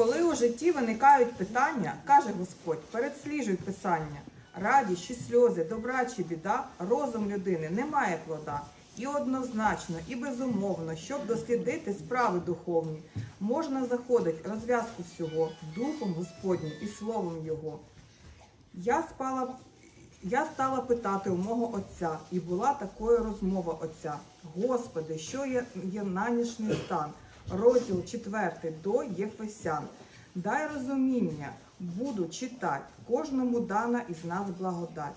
Коли у житті виникають питання, каже Господь, передсліжуй писання. Радість чи сльози, добра чи біда, розум людини не має плода. І однозначно, і безумовно, щоб дослідити справи духовні, можна заходить розв'язку всього Духом Господнім і Словом Його. Я спала, я стала питати у мого отця, і була такою розмова отця. Господи, що є, є нанішній стан? Розділ 4 до Єфесян. Дай розуміння, буду читати, кожному дана із нас благодать.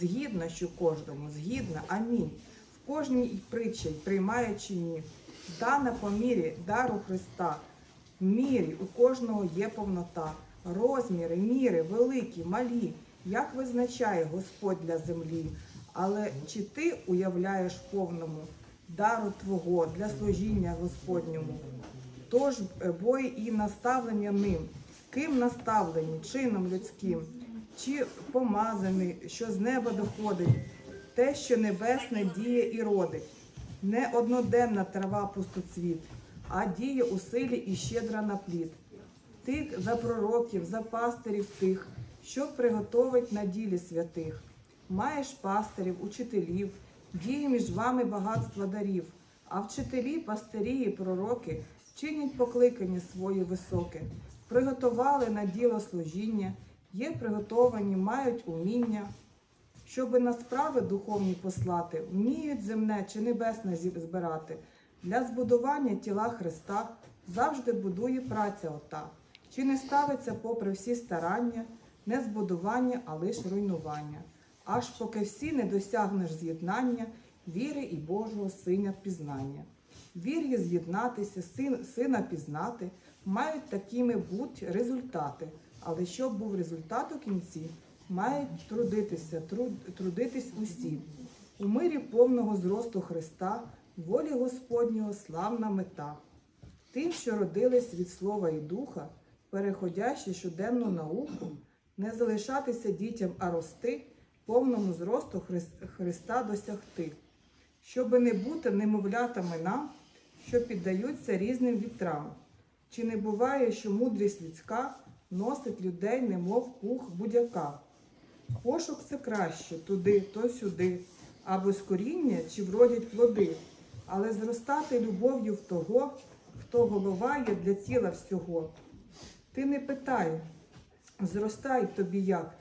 Згідно, що кожному, згідно, амінь. В кожній притчі приймає чи ні. Дана по мірі дару Христа. Мірі у кожного є повнота. Розміри, міри, великі, малі, як визначає Господь для землі. Але чи ти уявляєш повному дару Твого для служіння Господньому? Тож е, бой і наставлення ним, ким наставлені, чином людським, чи помазаний, що з неба доходить, те, що небесне діє і родить, не одноденна трава пустоцвіт, а діє у силі і щедра на плід. Тих за пророків, за пастирів тих, що приготовить на ділі святих. Маєш пастирів, учителів, діє між вами багатство дарів, а вчителі, пастирі і пророки чинять покликання свої високе, приготували на діло служіння, є приготовані, мають уміння, щоби на справи духовні послати, вміють земне чи небесне збирати. Для збудування тіла Христа завжди будує праця ота. Чи не ставиться попри всі старання, не збудування, а лиш руйнування. Аж поки всі не досягнеш з'єднання віри і Божого сина пізнання. Вір'ї з'єднатися, син, сина пізнати, мають такими бути результати. Але щоб був результат у кінці, мають трудитися, труд, трудитись усі. У мирі повного зросту Христа, волі Господнього славна мета. Тим, що родились від слова і духа, переходячи щоденну науку, не залишатися дітям, а рости, повному зросту Христа досягти, щоби не бути немовлятами нам, що піддаються різним вітрам. Чи не буває, що мудрість людська носить людей, немов пух будяка? Пошук це краще туди, то сюди, або з коріння чи вродять плоди, але зростати любов'ю в того, хто голова є для тіла всього. Ти не питай, зростай тобі як.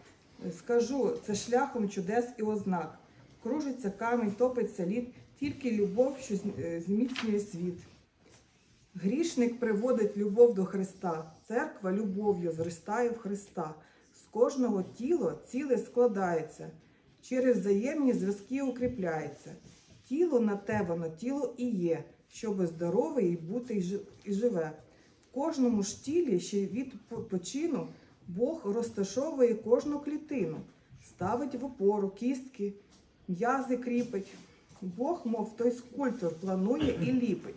Скажу, це шляхом чудес і ознак. Кружиться камінь, топиться лід, тільки любов, що е, зміцнює світ. Грішник приводить любов до Христа, церква любов'ю зростає в Христа. З кожного тіло ціле складається, через взаємні зв'язки укріпляється. Тіло на те воно тіло і є, щоби здорове і бути і живе. В кожному ж тілі ще від по- почину Бог розташовує кожну клітину, ставить в опору кістки, м'язи кріпить. Бог, мов той скульптор, планує і ліпить.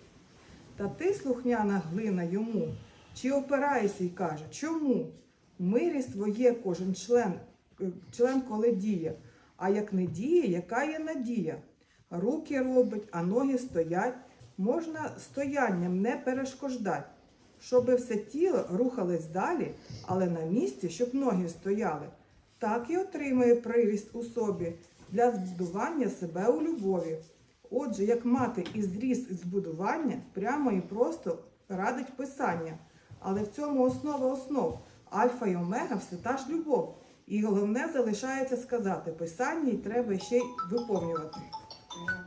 Та ти, слухняна глина йому, чи опираєшся й каже, чому? В мирі своє кожен член, е, член коли діє, а як не діє, яка є надія? Руки робить, а ноги стоять, можна стоянням не перешкождать, щоби все тіло рухалось далі, але на місці, щоб ноги стояли. Так і отримує приріст у собі для збудування себе у любові. Отже, як мати і зріс і збудування, прямо і просто радить писання. Але в цьому основа основ. Альфа і омега все та ж любов. І головне залишається сказати, писання і треба ще й виповнювати.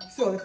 Все,